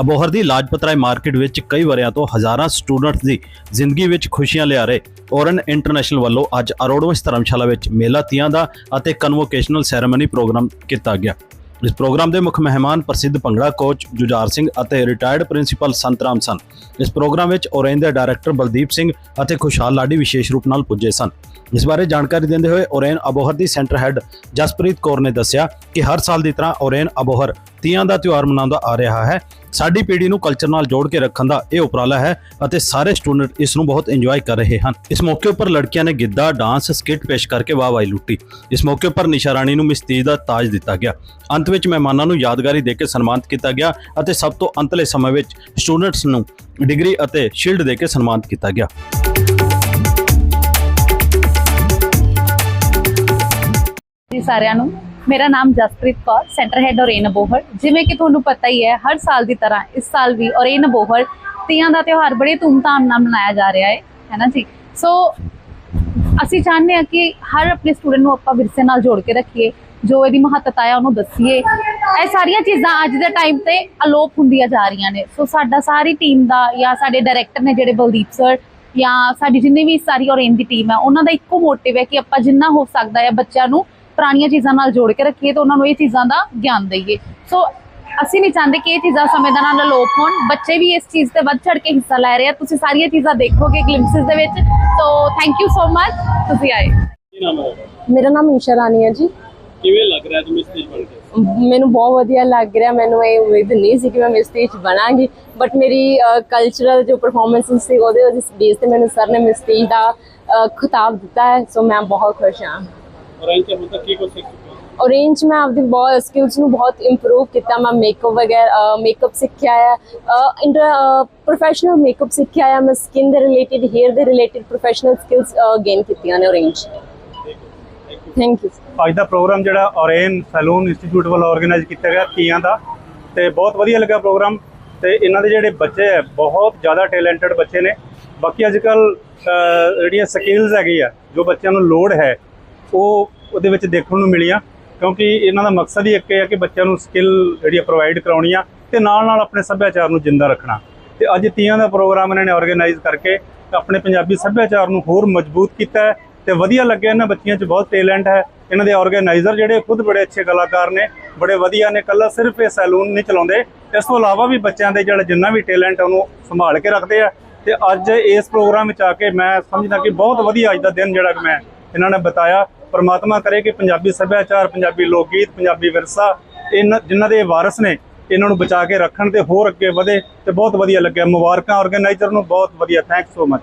ਅਬੋਹਰ ਦੀ ਲਾਜਪਤ ਰਾਏ ਮਾਰਕੀਟ ਵਿੱਚ ਕਈ ਵਰਿਆਂ ਤੋਂ ਹਜ਼ਾਰਾਂ ਸਟੂਡੈਂਟਸ ਦੀ ਜ਼ਿੰਦਗੀ ਵਿੱਚ ਖੁਸ਼ੀਆਂ ਲਿਆ ਰਹੇ। ਔਰਨ ਇੰਟਰਨੈਸ਼ਨਲ ਵੱਲੋਂ ਅੱਜ ਅਰੋੜਵੰਸ਼ ਧਰਮਸ਼ਾਲਾ ਵਿੱਚ ਮੇਲਾ, ਤੀਆਂ ਦਾ ਅਤੇ ਕਨਵੋਕੇਸ਼ਨਲ ਸੈਰੇਮਨੀ ਪ੍ਰੋਗਰਾਮ ਕੀਤਾ ਗਿਆ। ਇਸ ਪ੍ਰੋਗਰਾਮ ਦੇ ਮੁੱਖ ਮਹਿਮਾਨ ਪ੍ਰਸਿੱਧ ਭੰਗੜਾ ਕੋਚ ਜੁਝਾਰ ਸਿੰਘ ਅਤੇ ਰਿਟਾਇਰਡ ਪ੍ਰਿੰਸੀਪਲ ਸੰਤਰਾਮ ਸਨ। ਇਸ ਪ੍ਰੋਗਰਾਮ ਵਿੱਚ ਔਰੇਨ ਦੇ ਡਾਇਰੈਕਟਰ ਬਲਦੀਪ ਸਿੰਘ ਅਤੇ ਖੁਸ਼ਹਾਲ ਲਾਡੀ ਵਿਸ਼ੇਸ਼ ਰੂਪ ਨਾਲ ਪੁੱਜੇ ਸਨ। ਇਸ ਬਾਰੇ ਜਾਣਕਾਰੀ ਦਿੰਦੇ ਹੋਏ ਔਰੇਨ ਅਬੋਹਰ ਦੀ ਸੈਂਟਰ ਹੈੱਡ ਜਸਪ੍ਰੀਤ ਕੌਰ ਨੇ ਦੱਸਿਆ ਕਿ ਹਰ ਸਾਲ ਦੀ ਤਰ੍ਹਾਂ ਔਰੇਨ ਅਬੋਹਰ ਤੀਆਂ ਦਾ ਤਿਉਹਾਰ ਮਨਾਉਂਦਾ ਆ ਰਿਹਾ ਹੈ। ਸਾਡੀ ਪੀੜ੍ਹੀ ਨੂੰ ਕਲਚਰ ਨਾਲ ਜੋੜ ਕੇ ਰੱਖਣ ਦਾ ਇਹ ਉਪਰਾਲਾ ਹੈ ਅਤੇ ਸਾਰੇ ਸਟੂਡੈਂਟ ਇਸ ਨੂੰ ਬਹੁਤ ਇੰਜੋਏ ਕਰ ਰਹੇ ਹਨ। ਇਸ ਮੌਕੇ ਉੱਪਰ ਲੜਕੀਆਂ ਨੇ ਗਿੱਧਾ ਡਾਂਸ ਸਕਿੱਟ ਪੇਸ਼ ਕਰਕੇ ਵਾਹ ਲੁੱਟੀ। ਇਸ ਮੌਕੇ ਉੱਪਰ ਨਿਸ਼ਾ ਰਾਣੀ ਨੂੰ ਮਿਸਤੀਜ ਦਾ ਤਾਜ ਦਿੱਤਾ ਗਿਆ। ਅੰਤ ਵਿੱਚ ਮਹਿਮਾਨਾਂ ਨੂੰ ਯਾਦਗਾਰੀ ਦੇ ਕੇ ਸਨਮਾਨਿਤ ਕੀਤਾ ਗਿਆ ਅਤੇ ਸਭ ਤੋਂ ਅੰਤਲੇ ਸਮੇਂ ਵਿੱਚ ਸਟੂਡੈਂਟਸ ਨੂੰ ਡਿਗਰੀ ਅਤੇ ਸ਼ੀਲਡ ਦੇ ਕੇ ਸਨਮਾਨਿਤ ਕੀਤਾ ਗਿਆ। ਜੀ ਸਾਰਿਆਂ ਨੂੰ ਮੇਰਾ ਨਾਮ ਜਸਪ੍ਰੀਤ ਕੌਰ ਸੈਂਟਰ ਹੈਡ ਔਰੇਨ ਅਬੋਹਰ। ਜਿਵੇਂ ਕਿ ਤੁਹਾਨੂੰ ਪਤਾ ਹੀ ਹੈ, ਹਰ ਸਾਲ ਦੀ ਤਰ੍ਹਾਂ ਇਸ ਸਾਲ ਵੀ ਔਰੇਨ ਬੋਹਰ ਤੀਆਂ ਦਾ ਤਿਉਹਾਰ ਬੜੇ ਧੂਮਧਾਮ ਨਾਲ ਮਨਾਇਆ ਜਾ ਰਿਹਾ ਹੈ ਹੈ ਨਾ ਜੀ? ਸੋ ਅਸੀਂ ਚਾਹੁੰਦੇ ਹਾਂ ਕਿ ਹਰ ਆਪਣੇ ਸਟੂਡੈਂਟ ਨੂੰ ਆਪਾਂ ਵਿਰਸੇ ਨਾਲ ਜੋੜ ਕੇ ਰੱਖੀਏ, ਜੋ ਇਹਦੀ ਮਹੱਤਤਾ ਹੈ ਉਹਨੂੰ ਦੱਸੀਏ। ਇਹ ਸਾਰੀਆਂ ਚੀਜ਼ਾਂ ਅੱਜ ਦੇ ਟਾਈਮ ਤੇ ਅਲੋਪ ਹੁੰਦੀਆਂ ਜਾ ਰਹੀਆਂ ਨੇ। ਸੋ ਸਾਡਾ ਸਾਰੀ ਟੀਮ ਦਾ ਜਾਂ ਸਾਡੇ ਡਾਇਰੈਕਟਰ ਨੇ ਜਿਹੜੇ ਬਲਦੀਪ ਸਰ ਜਾਂ ਸਾਡੀ ਜਿੰਨੀ ਵੀ ਸਾਰੀ ਔਰੇਨ ਦੀ ਟੀਮ ਹੈ, ਉਹਨਾਂ ਦਾ ਇੱਕੋ ਮੋਟਿਵ ਹੈ ਕਿ ਆਪਾਂ ਜਿੰਨਾ ਹੋ ਸਕਦਾ ਹੈ ਬੱਚਿਆਂ ਨੂੰ ਪੁਰਾਣੀਆਂ ਚੀਜ਼ਾਂ ਨਾਲ ਜੋੜ ਕੇ ਰੱਖੀਏ ਤੇ ਉਹਨਾਂ ਨੂੰ ਇਹ ਚੀਜ਼ਾਂ ਦਾ ਗਿਆਨ ਦਈਏ। ਸੋ ਅਸੀਂ ਨਹੀਂ ਚਾਹੁੰਦੇ ਕਿ ਇਹ ਚੀਜ਼ਾਂ ਸਮੇਂ ਦੇ ਨਾਲ ਅਲੋਪ ਹੋਣ। ਬੱਚੇ ਵੀ ਇਸ ਚੀਜ਼ ਤੇ ਵੱਧ ਚੜ ਕੇ ਹਿੱਸਾ ਲੈ ਰਹੇ ਆ। ਤੁਸੀਂ ਸਾਰੀਆਂ ਚੀਜ਼ਾਂ ਦੇਖੋਗੇ ਗਲਿੰਪਸਸ ਦੇ ਵਿੱਚ। So thank you so much ਤੁਸੀਂ ਆਏ। ਮੇਰਾ ਨਾਮ ਈਸ਼ਾ ਰਾਣੀ ਹੈ ਜੀ। ਕਿਵੇਂ ਲੱਗ ਰਿਹਾ ਤੁਸੀਂ ਸਟੇਜ ਬਣ ਕੇ? ਮੈਨੂੰ ਬਹੁਤ ਵਧੀਆ ਲੱਗ ਰਿਹਾ। ਮੈਨੂੰ ਇਹ ਉਮੀਦ ਨਹੀਂ ਸੀ ਕਿ ਮੈਂ ਮਿਸ ਸਟੇਜ ਬਣਾਂਗੀ। ਬਟ ਮੇਰੀ ਕਲਚਰਲ ਜੋ ਪਰਫਾਰਮੈਂਸ ਸੀ ਉਹਦੇ ਉਸ ਬੇਸ ਤੇ ਮੈਨੂੰ ਸਰ ਨੇ ਮਿਸ ਸਟੇਜ ਦਾ ਖਿਤਾਬ ਦਿੱਤਾ ਹੈ। ਸੋ ਮੈਂ ਬਹੁਤ ਖੁਸ਼ ਹਾਂ। ਔਰ ਇਹ ਹੁਣ ਤੱਕ ਕੀ ਕੁਝ ਸਿੱਖ ਚੁੱਕੇ ਹੋ ਔਰੇਂਜ ਮੈਂ ਆਪਦੀ ਬਹੁਤ ਸਕਿੱਲਸ ਨੂੰ ਬਹੁਤ ਇੰਪਰੂਵ ਕੀਤਾ। ਮੈਂ ਮੇਕਅਪ ਵਗੈਰਾ ਮੇਕਅਪ ਸਿੱਖਿਆ ਹੈ ਪ੍ਰੋਫੈਸ਼ਨਲ ਮੇਕਅਪ ਸਿੱਖਿਆ ਹੈ ਮੈਂ ਸਕਿਨ ਦੇ ਰਿਲੇਟਡ ਹੇਅਰ ਦੇ ਰਿਲੇਟਡ ਪ੍ਰੋਫੈਸ਼ਨਲ ਸਕਿੱਲਸ ਗੇਨ ਕੀਤੀਆਂ ਨੇ ਔਰੇਂਜ ਥੈਂਕ ਯੂ ਅੱਜ ਦਾ ਪ੍ਰੋਗਰਾਮ ਜਿਹੜਾ ਔਰੇਨ ਸੈਲੂਨ ਇੰਸਟੀਚਿਊਟ ਵੱਲੋਂ ਆਰਗੇਨਾਈਜ਼ ਕੀਤਾ ਗਿਆ ਤੀਆਂ ਦਾ। ਤੇ ਬਹੁਤ ਵਧੀਆ ਲੱਗਾ ਪ੍ਰੋਗਰਾਮ ਤੇ ਇਹਨਾਂ ਦੇ ਜਿਹੜੇ ਬੱਚੇ ਹੈ ਬਹੁਤ ਜ਼ਿਆਦਾ ਟੈਲੈਂਟਡ ਬੱਚੇ ਨੇ। ਬਾਕੀ ਅੱਜ ਕੱਲ ਜਿਹੜੀਆਂ ਸਕਿੱਲਸ ਹੈਗੀ ਆ ਜੋ ਬੱਚਿਆਂ ਨੂੰ ਲੋੜ ਹੈ ਉਹ ਉਹਦੇ ਵਿੱਚ ਦੇਖਣ ਨੂੰ ਮਿਲੀਆਂ, ਕਿਉਂਕਿ ਇਹਨਾਂ ਦਾ ਮਕਸਦ ਹੀ ਇੱਕ ਹੈ ਕਿ ਬੱਚਿਆਂ ਨੂੰ ਸਕਿੱਲ ਜਿਹੜੀ ਪ੍ਰੋਵਾਈਡ ਕਰਾਉਣੀ ਆ ਤੇ ਨਾਲ ਨਾਲ ਆਪਣੇ ਸੱਭਿਆਚਾਰ ਨੂੰ ਜਿੰਦਾ ਰੱਖਣਾ। ਤੇ ਅੱਜ ਤੀਆਂ ਦਾ ਪ੍ਰੋਗਰਾਮ ਇਹਨਾਂ ਨੇ ਆਰਗੇਨਾਈਜ਼ ਕਰਕੇ ਆਪਣੇ ਪੰਜਾਬੀ ਸੱਭਿਆਚਾਰ ਨੂੰ ਹੋਰ ਮਜ਼ਬੂਤ ਕੀਤਾ ਹੈ ਤੇ ਵਧੀਆ ਲੱਗਿਆ ਇਹਨਾਂ ਬੱਚੀਆਂ 'ਚ ਬਹੁਤ ਟੈਲੈਂਟ ਹੈ। ਇਹਨਾਂ ਦੇ ਆਰਗੇਨਾਈਜ਼ਰ ਜਿਹੜੇ ਖੁਦ ਬੜੇ ਅੱਛੇ ਕਲਾਕਾਰ ਨੇ, ਬੜੇ ਵਧੀਆ ਨੇ ਕੱਲਾ ਸਿਰਫ ਇਹ ਸੈਲੂਨ ਨਹੀਂ ਚਲਾਉਂਦੇ। ਇਸ ਤੋਂ ਇਲਾਵਾ ਵੀ ਬੱਚਿਆਂ ਦੇ ਜਿਹੜਾ ਜਿੰਨਾ ਵੀ ਟੈਲੈਂਟ ਉਹਨੂੰ ਸੰਭਾਲ ਕੇ ਰੱਖਦੇ ਆ। ਤੇ ਅੱਜ ਇਸ ਪ੍ਰੋਗਰਾਮ ਵਿੱਚ ਆ ਕੇ ਮੈਂ ਸਮਝਦਾ ਕਿ ਬਹੁਤ ਵਧੀਆ ਅੱਜ ਦਾ ਦਿਨ ਜਿਹੜਾ ਕਿ ਮੈਂ ਇਹਨਾਂ ਨੇ ਬਤਾਇਆ। ਪਰਮਾਤਮਾ ਕਰੇ ਕਿ ਪੰਜਾਬੀ ਸੱਭਿਆਚਾਰ, ਪੰਜਾਬੀ ਲੋਕ ਗੀਤ ਪੰਜਾਬੀ ਵਿਰਸਾ ਇਹਨਾਂ ਜਿਨ੍ਹਾਂ ਦੇ ਵਾਰਸ ਨੇ, ਇਹਨਾਂ ਨੂੰ ਬਚਾ ਕੇ ਰੱਖਣ ਤੇ ਹੋਰ ਅੱਗੇ ਵਧੇ ਤੇ ਬਹੁਤ ਵਧੀਆ ਲੱਗਿਆ। ਮੁਬਾਰਕਾਂ ਆਰਗੇਨਾਈਜ਼ਰ ਨੂੰ, ਬਹੁਤ ਵਧੀਆ। Thanks so much